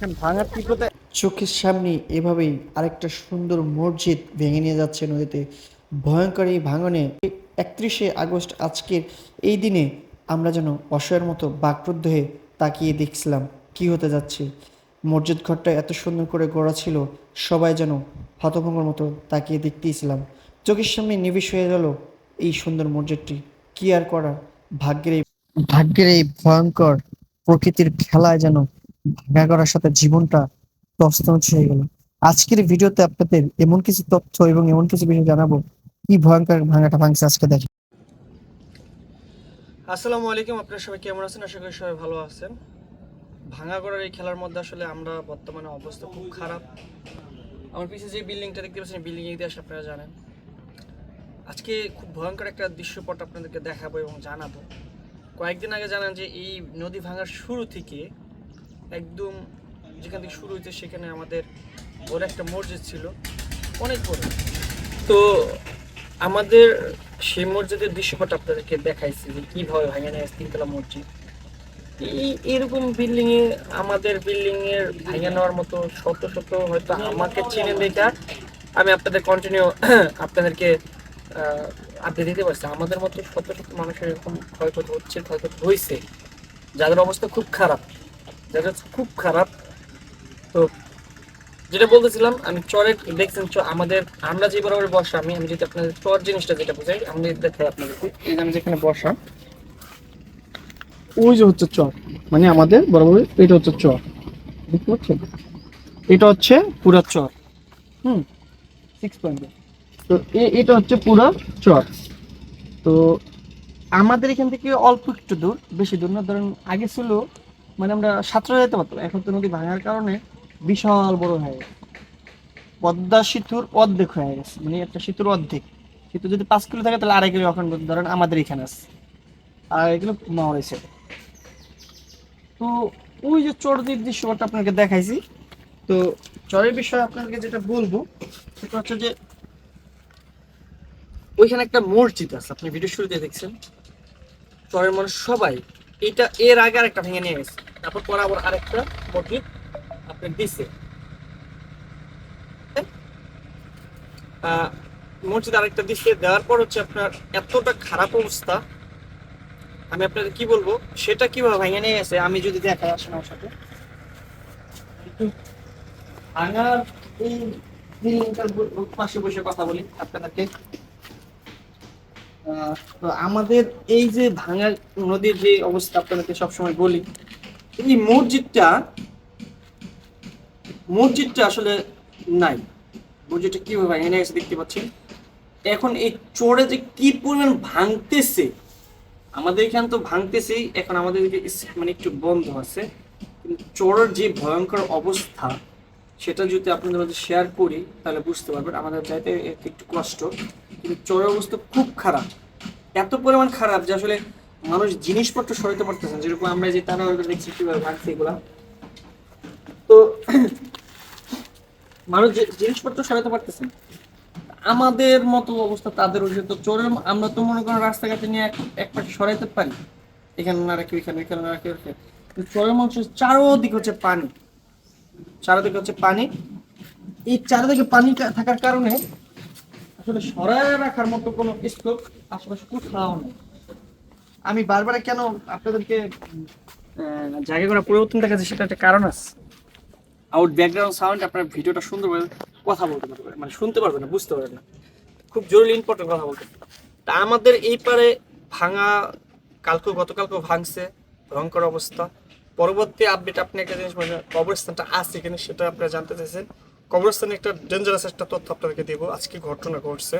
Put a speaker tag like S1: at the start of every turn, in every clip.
S1: দেখেন ভাঙার তীব্রতা
S2: চোখের সামনে এভাবেই আরেকটা সুন্দর মসজিদ ভেঙে নিয়ে যাচ্ছে নদীতে। ভয়ঙ্কর এই ভাঙনে একত্রিশে আগস্ট আজকের এই দিনে আমরা যেন অসহায়ের মতো বাকরুদ্ধ হয়ে তাকিয়ে দেখছিলাম কি হতে যাচ্ছে। মসজিদ ঘরটা এত সুন্দর করে গড়া ছিল, সবাই যেন হতভঙ্গর মতো তাকিয়ে দেখতেইছিলাম চোখের সামনে নিবিষ হয়ে গেল এই সুন্দর মসজিদটি। কি আর করা? ভাগ্যের এই ভাগ্যের এই ভয়ঙ্কর প্রকৃতির খেলায় যেন ভাঙা সাথে জীবনটা তছনছ হয়ে গেল। আজকের ভিডিওতে আপনাদের এমন কিছু তথ্য এবং এমন কিছু বিষয় জানাব, কি ভয়ঙ্কর ভাঙাটা ভাঙছে আজকে দেখেন।
S1: আসসালামু আলাইকুম, আপনারা সবাই কেমন আছেন? আশা করি সবাই ভালো আছেন। ভাঙা করার এই খেলার মধ্যে আসলে আমরা বর্তমানে অবস্থা খুব খারাপ। আমার পিছিয়ে যে বিল্ডিংটা দেখতে পাচ্ছেন বিল্ডিং ইতিহাস আপনারা জানেন। আজকে খুব ভয়ঙ্কর একটা দৃশ্যপট আপনাদেরকে দেখাবো এবং জানাব। কয়েকদিন আগে জানান যে এই নদী ভাঙার শুরু থেকে একদম যেখান থেকে শুরু হয়েছে, সেখানে আমাদের বড় একটা মসজিদ ছিল। অনেক বড়। তো আমাদের সেই মসজিদের দৃশ্যপট আপনাদেরকে দেখাইছি যে কীভাবে ভাঙে নেয় তিনতলা মসজিদ। এই এরকম বিল্ডিং এ আমাদের বিল্ডিং এর ভেঙে নেওয়ার মতো শত শত হয়তো আমাকে চিনে দেখা। আমি আপনাদের কন্টিনিউ আপনাদেরকে আপনি দিতে পারছি। আমাদের মতো শত শত মানুষের এরকম ক্ষয়ক্ষতি হচ্ছে, ক্ষয়ক্ষতি হয়েছে যাদের অবস্থা খুব খারাপ। যাদের খুব খারাপ। তো যেটা বলতেছিলাম, আমি চরের দেখছেন আমাদের, আমরা যে বরাবর বসা, আমি আমি যদি আপনাদের চর জিনিসটা যেটা বুঝাই, আমি দেখাই আপনাদেরকে। আমি যেখানে বসা, ওই যে হচ্ছে চর। মানে আমাদের বরাবর এটা হচ্ছে চর। দেখতে পাচ্ছেন এটা হচ্ছে পুরা চর। হুম সিক্স পয়েন্ট তো এটা হচ্ছে পুরা চর। তো আমাদের এখান থেকে অল্প একটু দূর, বেশি দূর না, ধরেন আগে ছিল মানে আমরা সাঁতরে যেতে পারতাম। এখন তো নদী ভাঙার কারণে বিশাল বড় হয়ে গেছে। পদ্মা সেতুর অর্ধেক হয়ে গেছে। মানে একটা সেতুর অর্ধেক। সেতু যদি পাঁচ কিলো থাকে, তাহলে আড়াই কিলো এখন ধরেন আমাদের এখানে আছে। আর এগুলো মাওয়াইছে তো ওই যে চরের দৃশ্যটা আপনাকে দেখাইছি। তো চরের বিষয়ে আপনাকে যেটা বলব, সেটা হচ্ছে যে ওইখানে একটা মসজিদ আছে। আপনি ভিডিও শুরুতে দেখছেন। চরের মানুষ সবাই এটা এর আগে আর একটা ভেঙে নিয়ে গেছে। তারপর পরে আবার আরেকটা মসজিদ আপনি দিছে। আহ, মসজিদ আরেকটা দিছে দেওয়ার পর হচ্ছে আপনার এতটা খারাপ অবস্থা আমি আপনাদের কি বলব সেটা কীভাবে ভেঙে নিয়ে গেছে আমি যদি দেখাই আসেন আমার সাথে। ভাঙার এই পাশে বসে কথা বলি আপনাদেরকে। আমাদের এই যে ভাঙা নদীর যে অবস্থা আপনাদেরকে সবসময় বলি এই মসজিদটা মসজিদটা আসলে নাই। মসজিদটা কীভাবে নিয়ে গেছে দেখতে পাচ্ছেন। এখন এই চোরে যে কি পরিমাণ ভাঙতেছে, আমাদের এখানে তো ভাঙতেছেই, এখন আমাদের মানে একটু বন্ধ আছে। কিন্তু চোরের যে ভয়ঙ্কর অবস্থা, সেটা যদি আপনাদের মধ্যে শেয়ার করি, তাহলে বুঝতে পারবেন, আমাদের যাইতে একটু কষ্ট। কিন্তু চোরের অবস্থা খুব খারাপ। এত পরিমাণ খারাপ যে আসলে মানুষ জিনিসপত্র সরাতে পারতেছে না। যেরকম আমরা যে তারা দেখছি, কীভাবে ভাঙছে এগুলা। তো মানুষ জিনিসপত্র সরাতে পারতেছেন আমাদের মতো অবস্থা, তাদের হচ্ছে তো চোরের আমরা তো মনে করেন রাস্তাঘাটে নিয়ে এক পাশে সরাইতে পারি। এখানে না রাখি, ওইখানে ওইখানে না রাখি, ওইখানে। চোরের মানুষের চারোদিকে হচ্ছে পানি। চারোদিকে হচ্ছে পানি। এই চারোদিকে পানি থাকার কারণে আসলে সরায় রাখার মতো কোনো স্কোপ আশেপাশে কোথাও নেই। আমি বারবার কেন আপনাদেরকে জায়গা করে পরিবর্তন দেখাচ্ছি? সেটা একটা কারণ আছে। আউট ব্যাকগ্রাউন্ড সাউন্ড আপনার ভিডিওটা সুন্দরভাবে কথা বলতে পারবে। মানে শুনতে পারবে না, বুঝতে পারবে না। খুব জরুরি ইম্পর্টেন্ট কথা বলতে। তা আমাদের এই পারে ভাঙা, কালকে, গতকালকে ভাঙছে, ভয়ঙ্কর অবস্থা। পরবর্তী আপডেট আপনি একটা জিনিস বলছেন কবরস্থানটা আছে কিনা সেটা আপনারা জানতে চাইছেন। কবরস্থানে একটা ডেঞ্জারাস একটা তথ্য আপনাদেরকে দেবো। আজকে ঘটনা ঘটছে।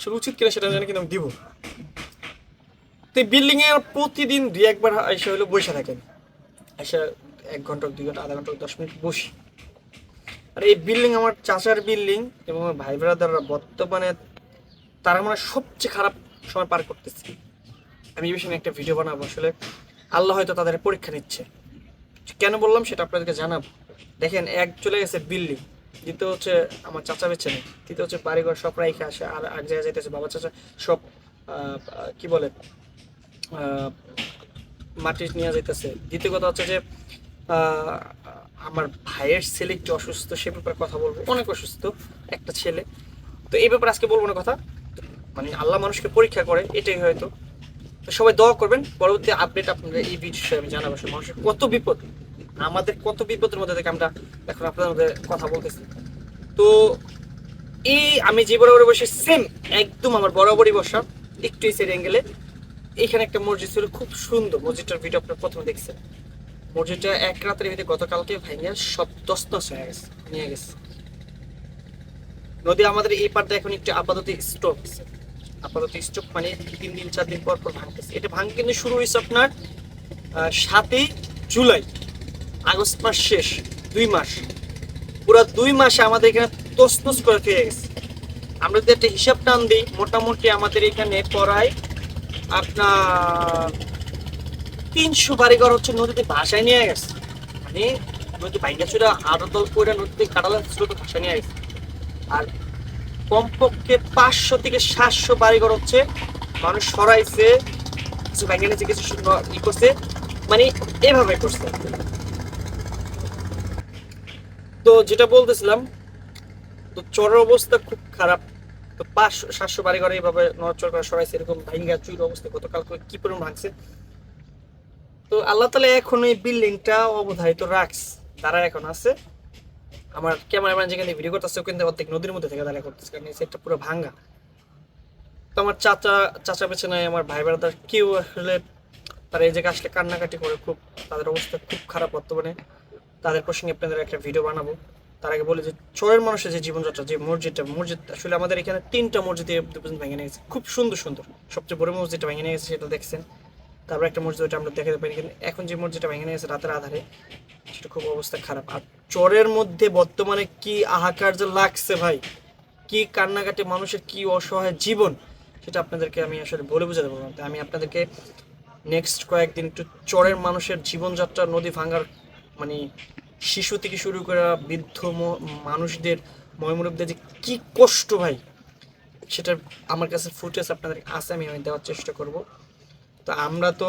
S1: সেটা উচিত কিনা সেটা জানি কিন্তু আমি দিব। তো বিল্ডিং এ প্রতিদিন দুই একবার এসে হলো বসে থাকেন। এসে এক ঘণ্টা, দুই ঘণ্টা, আধা ঘণ্টা, দশ মিনিট বসি। আর এই বিল্ডিং আমার চাচার বিল্ডিং এবং আমার ভাই ব্রাদাররা বর্তমানে তারা মানে সবচেয়ে খারাপ সময় পার করতেছে। আমি এই বিষয়ে একটা ভিডিও বানাবো আসলে। আল্লাহ হয়তো তাদের পরীক্ষা নিচ্ছে। কেন বললাম সেটা আপনাদেরকে জানাব। দেখেন, এক চলে গেছে বিল্ডিং দ্বিতীয় হচ্ছে আমার চাচা বেছে নেই, তৃতীয় হচ্ছে বাড়িঘর সব রাইখে আসে, আর এক জায়গায় যাইতেছে বাবা চাচা সব কি বলে মাটি নিয়ে যাইতেছে। দ্বিতীয় কথা হচ্ছে যে আমার ভাইয়ের ছেলে একটু অসুস্থ, সে ব্যাপারে কথা বলব। অনেক অসুস্থ, একটা ছেলে। তো এই ব্যাপারে আজকে বলব না কথা। মানে আল্লাহ মানুষকে পরীক্ষা করে, এটাই হয়তো। তো সবাই দোয়া করবেন, পরবর্তী আপডেট আপনাদের এই বিষয়ে আমি জানাব। মানুষের কত বিপদ, আমাদের কত বিপদের মধ্যে থেকে আমরা এখন আপনাদের মধ্যে কথা বলতেছি। তো এই আমি যে বরাবর বসে সেম একদম আমার বরাবরই বসা, একটু এই অ্যাঙ্গেলে এখানে একটা মসজিদ ছিল, খুব সুন্দর মসজিদটার ভিডিও আপনার প্রথমে দেখছেন। মসজিদটা এক রাতের ভিতরে গতকালকে ভেঙে সব তস্তস হয়ে গেছে, নিয়ে গেছে। নদী আমাদের এই পারটা এখন একটু আপাতত স্টপ আপাতত স্টপ মানে তিন দিন, চার দিন পর পর ভাঙতেছে। এটা ভাঙ কিন্তু শুরু হয়েছে আপনার সাতই জুলাই, আগস্ট মাস শেষ, দুই মাস। পুরো দুই মাসে আমাদের এখানে তসতস করে ফিরে গেছে। আমরা যদি একটা হিসাব টান দিই, মোটামুটি আমাদের এখানে পড়ায় আপনার তিনশো বাড়িঘর হচ্ছে নদীতে ভাষায় নিয়ে গেছে। মানে নদী বাইঙ্গা চুরা আরও দল করে নদীতে কাটালা স্রোত ভাষায় নিয়ে গেছে। আর কমপক্ষে পাঁচশো থেকে সাতশো বাড়িঘর হচ্ছে মানুষ সরাইছে, কিছু বাইঙ্গা নিয়েছে, কিছু ই করছে মানে এভাবে করছে। তো যেটা বলতেছিলাম, তো চরের অবস্থা খুব খারাপ। তো পাঁচশো সাতশো বাড়ি ঘরে এইভাবে নড়চড় করা সরাইছে, এরকম ভাইঙ্গা চুর অবস্থা, গতকাল কি পরিমাণ ভাঙছে? তো আল্লাহ তালা এখন এই বিল্ডিংটা অবধারিত রাখস তারা এখন আছে। আমার ক্যামেরাম্যান যেখানে ভিডিও করতেছে, ওখানে অর্ধেক নদীর মধ্যে থেকে দাঁড়িয়ে করতেছে, কারণ সেটটা পুরো ভাঙ্গা তো আমার চাচা চাচা পেছনে আমার ভাই বেড়াদার কেউ আসলে তারা এই জায়গায় আসলে কান্নাকাটি করে, খুব তাদের অবস্থা খুব খারাপ বর্তমানে। তাদের প্রসঙ্গে আপনাদের একটা ভিডিও বানাবো। তার আগে বলে যে চরের মানুষের যে জীবনযাত্রা, যে মসজিদটা, মসজিদ আসলে আমাদের এখানে তিনটা মসজিদ পর্যন্ত ভেঙে নিয়ে গেছে। খুব সুন্দর সুন্দর। সবচেয়ে বড় মসজিদটা ভেঙে নিয়ে গেছে সেটা দেখছেন। তারপর একটা মসজিদ ওটা আমরা দেখাতে পারি। কিন্তু এখন যে মসজিদটা ভেঙে নিয়ে গেছে রাতের আধারে, সেটা খুব অবস্থা খারাপ। আর চরের মধ্যে বর্তমানে কি আহাকার যে লাগছে ভাই, কি কান্নাকাটি মানুষের কি অসহায় জীবন, সেটা আপনাদেরকে আমি আসলে বলে বোঝাতে পারব আমি আপনাদেরকে নেক্সট কয়েকদিন একটু চরের মানুষের জীবনযাত্রা নদী ভাঙার মানে শিশু থেকে শুরু করা বৃদ্ধ মানুষদের ময়মুরবদের যে কি কষ্ট ভাই সেটা আমার কাছে ফুটেজ আপনাদের আছে, আমি আমি দেওয়ার চেষ্টা করব। তো আমরা তো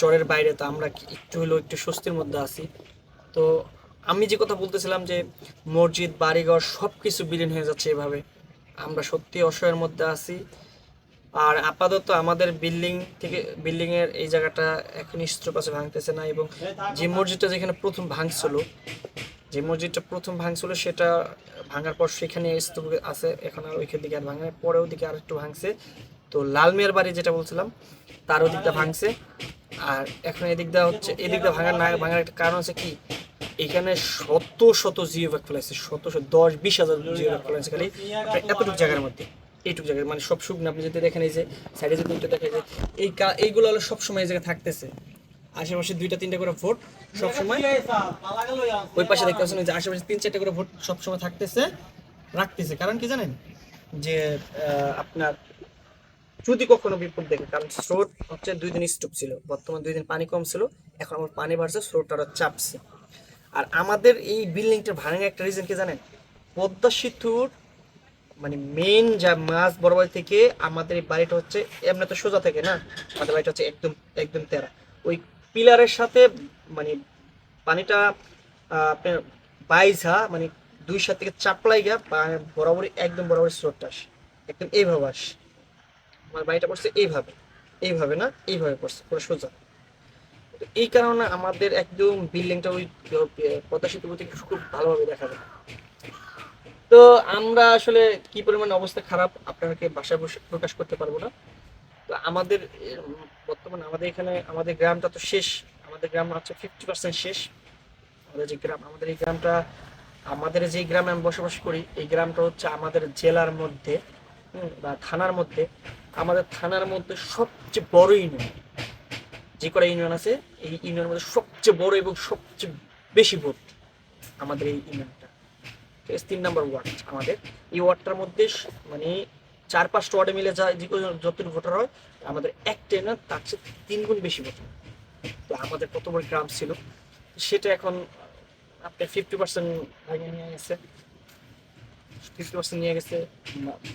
S1: চরের বাইরে, তো আমরা একটু হলেও একটু স্বস্তির মধ্যে আছি। তো আমি যে কথা বলতেছিলাম যে মসজিদ, বাড়িঘর সব কিছু বিলীন হয়ে যাচ্ছে এভাবে, আমরা সত্যি অসহায়ের মধ্যে আছি। আর আপাতত আমাদের বিল্ডিং থেকে বিল্ডিং এর এই জায়গাটা এখন আছে ভাঙতেছে না এবং যে মসজিদটা যেখানে প্রথম ভাঙছিল, যে মসজিদটা প্রথম ভাঙছিল সেটা ভাঙার পর সেখানে স্তূপ আছে, এখন আর ওইখান দিকে আর ভাঙে নাই। পরে ওদিকে আর একটু ভাঙছে। তো লালমিয়ার বাড়ি যেটা বলছিলাম, তার ওদিকটা ভাঙছে। আর এখন এদিকটা হচ্ছে এদিকটা ভাঙার না ভাঙার একটা কারণ হচ্ছে কি, এখানে শত শত জিও ব্যাগ ফেলাইছে, শত শত দশ বিশ হাজার জিও ব্যাগ ফেলাইছে খালি এতটুকু জায়গার মধ্যে। এইটুকু জায়গায় মানে সব শুকনো, আপনি যদি দেখেন এই যে সাইডে যদি দুইটা দেখে যে এই এইগুলো হলো সবসময় এই জায়গায় থাকতেছে। আশেপাশে দুইটা, তিনটা করে ভোট সবসময় ওই পাশে দেখতে পাচ্ছেন যে আশেপাশে তিন, চারটা করে ভোট সবসময় থাকতেছে, রাখতেছে। কারণ কি জানেন? যে আপনার যদি কখনো বিপদ দেখে কারণ স্রোত হচ্ছে দুই দিন স্টুপ ছিল। বর্তমান দুই দিন পানি কম ছিল, এখন আমার পানি বাড়ছে, স্রোতটা আরও চাপছে। আর আমাদের এই বিল্ডিংটার ভাঙার একটা রিজন কি জানেন? পদ্মা সেতুর মানে মেন যা মাছ বরাবর থেকে আমাদের বাড়িটা হচ্ছে, এমনি তো সোজা থেকে না? আমাদের বাড়িটা হচ্ছে একদম একদম তেরা। ওই পিলারের সাথে মানে পানিটা আপনার বাইঝা মানে দুই সাত থেকে চাপলাই গা বরাবরই, একদম বরাবর স্রোতটা আসে। একদম এইভাবে আসে। আমার বাড়িটা পড়ছে এইভাবে। এইভাবে না? এইভাবে পড়ছে, পুরো সোজা। তো এই কারণে আমাদের একদম বিল্ডিংটা ওই, পদ্মা সেতু থেকে খুব ভালোভাবে দেখা যায়। তো আমরা আসলে কি পরিমাণ অবস্থা খারাপ আপনাকে বাসায় বসে প্রকাশ করতে পারব না। তো আমাদের, বর্তমানে আমাদের এখানে, আমাদের গ্রামটা তো শেষ, আমাদের গ্রাম হচ্ছে ফিফটি পার্সেন্ট শেষ। আমাদের যে গ্রাম, আমাদের এই গ্রামটা, আমাদের যে গ্রামে আমি বসবাস করি, এই গ্রামটা হচ্ছে আমাদের জেলার মধ্যে বা থানার মধ্যে। আমাদের থানার মধ্যে সবচেয়ে বড় ইউনিয়ন। যে কটা ইউনিয়ন আছে, এই ইউনিয়নের মধ্যে সবচেয়ে বড় এবং সবচেয়ে বেশি ভোট আমাদের এই ইউনিয়নটা। তিন নম্বর ওয়ার্ড আমাদের। এই ওয়ার্ডটার মধ্যে মানে চার পাঁচটা ওয়ার্ডে মিলে যা যতটুকু ভোটার হয়, আমাদের একটা না তার চেয়ে তিন গুণ বেশি ভোটার তো আমাদের কত বড় গ্রাম ছিল, সেটা এখন আপনার ফিফটি পার্সেন্ট ভাঙে নিয়ে গেছে। ফিফটি পার্সেন্ট নিয়ে গেছে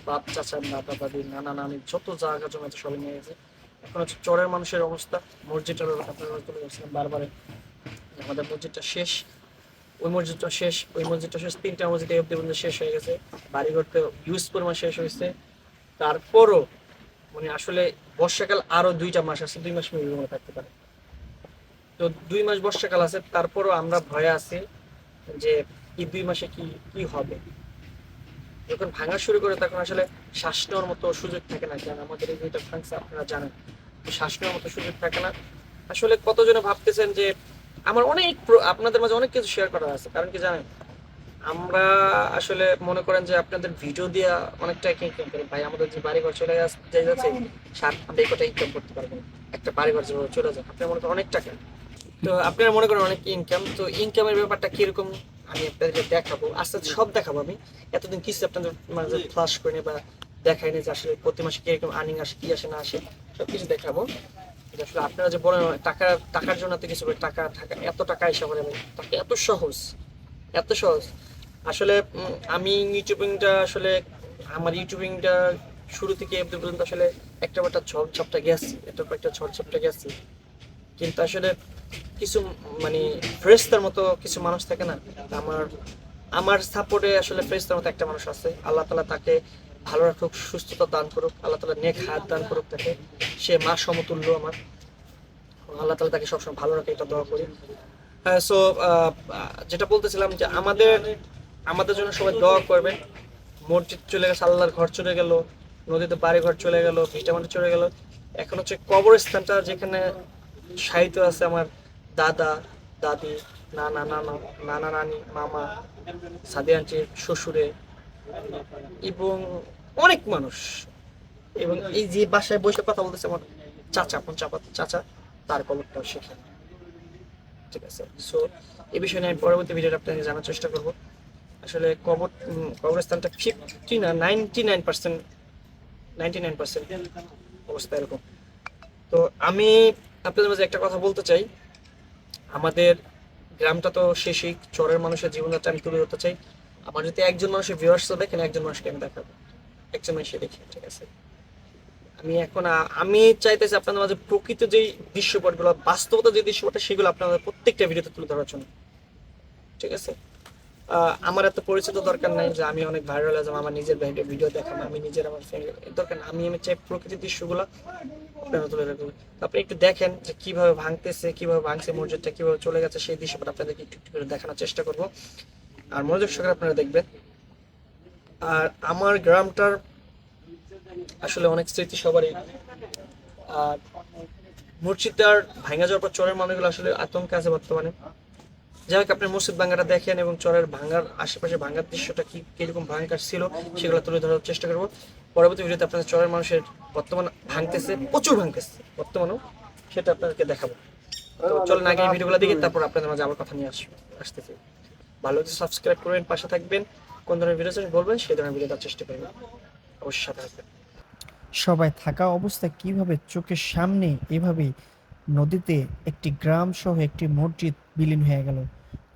S1: বাপ, চাচা দাদা দাদি, নানা, নানি, যত জায়গা জমি আছে সবাই নিয়ে গেছে। এখন হচ্ছে চরের মানুষের অবস্থা, মসজিদের ব্যাপারে আপনারা বারবারে। আমাদের মসজিদটা শেষ। ওই মসজিদটা শেষ, ওই মসজিদটা শেষ, তিনটা মসজিদ এই অব্দি পর্যন্ত শেষ হয়ে গেছে। বাড়িঘর তো ইউজ পরিমাণ শেষ হয়েছে। তারপরও মানে আসলে বর্ষাকাল আরও দুইটা মাস আছে, দুই মাস মিলিয়ে মনে থাকতে পারে। তো দুই মাস বর্ষাকাল আছে, তারপরও আমরা ভয়ে আছি যে এই দুই মাসে কি কি হবে। যখন ভাঙা শুরু করে, তখন আসলে শ্বাস নেওয়ার মতো সুযোগ থাকে না, কারণ আমাদের এই দুইটা ভাঙছে, আপনারা জানেন। শ্বাস নেওয়ার মতো সুযোগ থাকে না। আসলে কতজনে ভাবতেছেন যে আমার অনেক আপনাদের মাঝে অনেক কিছু শেয়ার করা আছে। কারণ কি জানেন? আমরা আসলে মনে করেন যে আপনাদের ভিডিও দিয়ে অনেকটা ইনকাম করি ভাই, আমাদের যে বাড়িঘর চলে যাই যাচ্ছে আমরা ইনকাম করতে পারব। একটা বাড়িঘর যেভাবে চলে যায় আপনার মনে করেন অনেক টাকা। তো আপনারা মনে করেন অনেক ইনকাম তো ইনকামের ব্যাপারটা কীরকম, আমি আপনাদেরকে দেখাবো। আস্তে আস্তে সব দেখাবো আমি। এতদিন কিছু আপনাদের মাঝে ফ্লাশ করে বা দেখাই না যে আসলে প্রতি মাসে কীরকম আর্নিং আসে, কি আসে, না আসে সব কিছু দেখাবো। আসলে আপনারা যে বলেন, টাকা, টাকার জন্য তো কিছু টাকা টাকা এত টাকা এসে বলে টাকা এত সহজ এত সহজ। আসলে আমি ইউটিউবিংটা আসলে, আমার ইউটিউবিংটা শুরু থেকে অব্দি পর্যন্ত আসলে একটা একটা ঝড় ঝাপটা গেছি, একটা একটা ঝড় ঝাপটা গেছি। কিন্তু আসলে কিছু মানে ফ্রেস্তার মতো কিছু মানুষ থাকে না। আমার আমার সাপোর্টে আসলে ফ্রেস্তার মতো একটা মানুষ আছে। আল্লাহ তালা তাকে ভালো রাখুক, সুস্থতা দান করুক, আল্লাহ তালা নেক হাত দান করুক তাকে। সে মা সমতুল্য আমার। আল্লাহ তালা তাকে সবসময় ভালো রাখে, এটা দোয়া করি। সো যেটা বলতেছিলাম যে আমাদের আমাদের জন্য সবাই দোয়া করবেন। মসজিদ চলে গেছে, আল্লাহর ঘর চলে গেল, নদীতে বাড়ি ঘর চলে গেল ভিটামাটি চলে গেল। এখন হচ্ছে কবরস্থানটা যেখানে সাহিত্য আছে আমার দাদা, দাদি, নানা নানা নানা, নানি, মামা, সাদি শ্বশুরে। এবং অনেক মানুষ। এবং এই যে বাসায় বসে কথা বলতেছে আমার চাচা আপন চাচা, তার কবরটাও সেখানে ঠিক আছে? সো এ বিষয়ে আমি পরবর্তী ভিডিওটা আপনাকে জানার চেষ্টা করব। আসলে কবর কবরস্থানটা ফিফটি না ninety nine percent ninety nine percent অবস্থা এরকম। তো আমি আপনাদের মাঝে একটা কথা বলতে চাই। আমাদের গ্রামটা তো শেষই, চরের মানুষের জীবনযাত্রা আমি তুলে ধরতে চাই। আমার যদি একজন মানুষের ভিউয়ার্স দেখেন একজন মানুষকে আমি দেখাবো? একজন মানুষকে দেখি, ঠিক আছে? আমি এখন আমি চাইতেছি আপনাদের মাঝে প্রকৃত যেই দৃশ্যপটগুলো, বাস্তবতা যে দৃশ্যপট সেগুলো আপনাদের প্রত্যেকটা ভিডিওতে তুলে ধরার জন্য। ঠিক আছে? আমার এত পরিচিত দরকার নাই যে আমি অনেক ভাইরাল হয়ে আমার নিজের ভিডিও ভিডিও দেখাবো, আমি নিজের আমার দরকার না, আমি আমি চাই প্রকৃতির দৃশ্যগুলো আপনারা তুলে রাখব আপনি একটু দেখেন যে কীভাবে ভাঙতেছে, কীভাবে ভাঙছে মসজিদটা, কীভাবে চলে গেছে, সেই দৃশ্যপট আপনাদেরকে একটু একটু করে দেখানোর চেষ্টা করব। আর মনোযোগ সহকারে আপনারা দেখবেন। আর আমার গ্রামটার আসলে অনেক স্মৃতি সবারই। আর মসজিদটার ভাঙা যাওয়ার পর চরের মানুষগুলো আসলে আতঙ্কে আছে বর্তমানে। যাই হোক, আপনি মসজিদ ভাঙ্গাটা দেখেন এবং চরের ভাঙ্গার আশেপাশে ভাঙ্গার দৃশ্যটা কি, কীরকম ভাঙ্গার ছিল সেগুলো তুলে ধরার চেষ্টা করব। পরবর্তী ভিডিওতে আপনাদের চরের মানুষের বর্তমান ভাঙতেছে, প্রচুর ভাঙতেছে, বর্তমানেও সেটা আপনাদেরকে দেখাবো। তো চলেন আগে ভিডিওগুলো দেখি, তারপর আপনাদের মাঝে আবার কথা নিয়ে আসব আসতেছি। ভালো হচ্ছে সাবস্ক্রাইব করবেন, পাশে থাকবেন। কোন ধরনের ভিডিও চান বলবেন সেই ধরনের ভিডিও দেওয়ার চেষ্টা করবেন। অবশ্যই সাথে থাকবেন।
S3: সবাই থাকা অবস্থায় কীভাবে? চোখের সামনে এভাবে নদীতে একটি গ্রাম সহ একটি মসজিদ বিলীন হয়ে গেল।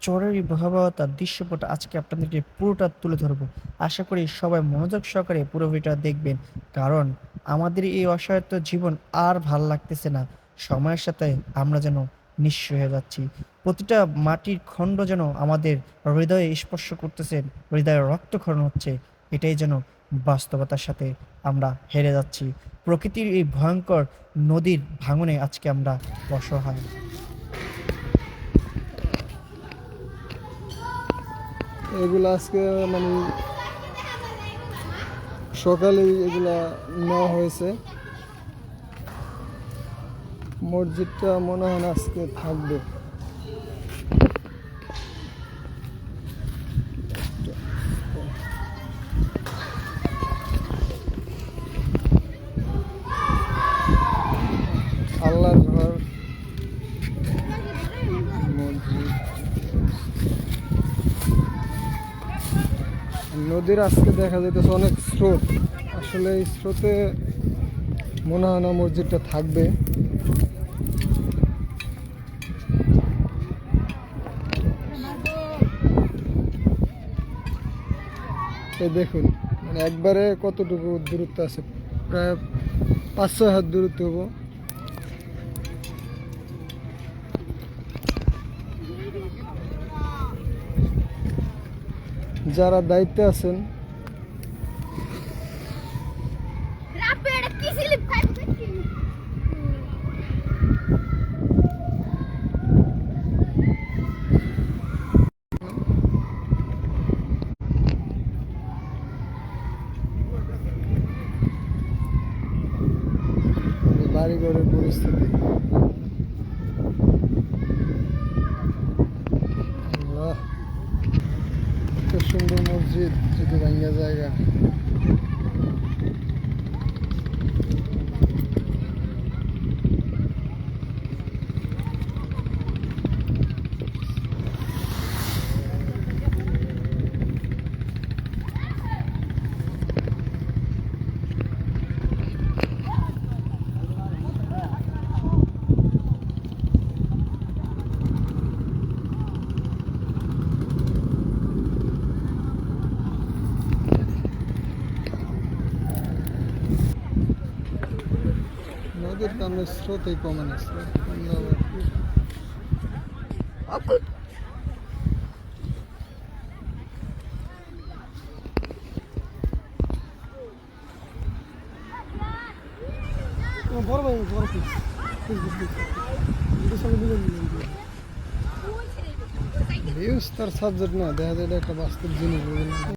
S3: চরের এই ভয়াবহতার দৃশ্যপট আজকে আপনাদেরকে পুরোটা তুলে ধরবো। আশা করি সবাই মনোযোগ সহকারে পুরো ভিডিওটা দেখবেন। কারণ আমাদের এই অসহায়ত্ব জীবন আর ভালো লাগতেছে না। সময়ের সাথে আমরা যেন নিঃস্ব হয়ে যাচ্ছি। প্রতিটা মাটির খণ্ড যেন আমাদের হৃদয়ে স্পর্শ করতেছে, হৃদয়ে রক্তক্ষরণ হচ্ছে, এটাই যেন বাস্তবতার সাথে আমরা হেরে যাচ্ছি। প্রকৃতির এই ভয়ঙ্কর নদীর ভাঙনে আজকে আমরা অসহায়।
S4: এগুলো আজকে মানে সকালে এগুলা নেওয়া হয়েছে। মসজিদটা মনে হয় আজকে থাকবে। আল্লাহর ঘর। নদীর আজকে দেখা যাইতেছে অনেক স্রোত। আসলে এই স্রোতে মনে হয় না মসজিদটা থাকবে। এই দেখুন মানে একবারে কতটুকু দূরত্ব আছে? প্রায় পাঁচ, ছয় হাত দূরত্ব হব। যারা দায়িত্বে আছেন পরিস্থিতি সুন্দর মসজিদ যদি ভাঙ্গা জায়গা নদীর কারণে স্রোতই কমে না স্রোত কমলে আবার কি? বড় ভাই বড় পিস ভিউজ তার সাবজেক্ট না দেখা যায় এটা একটা বাস্তব জিনিস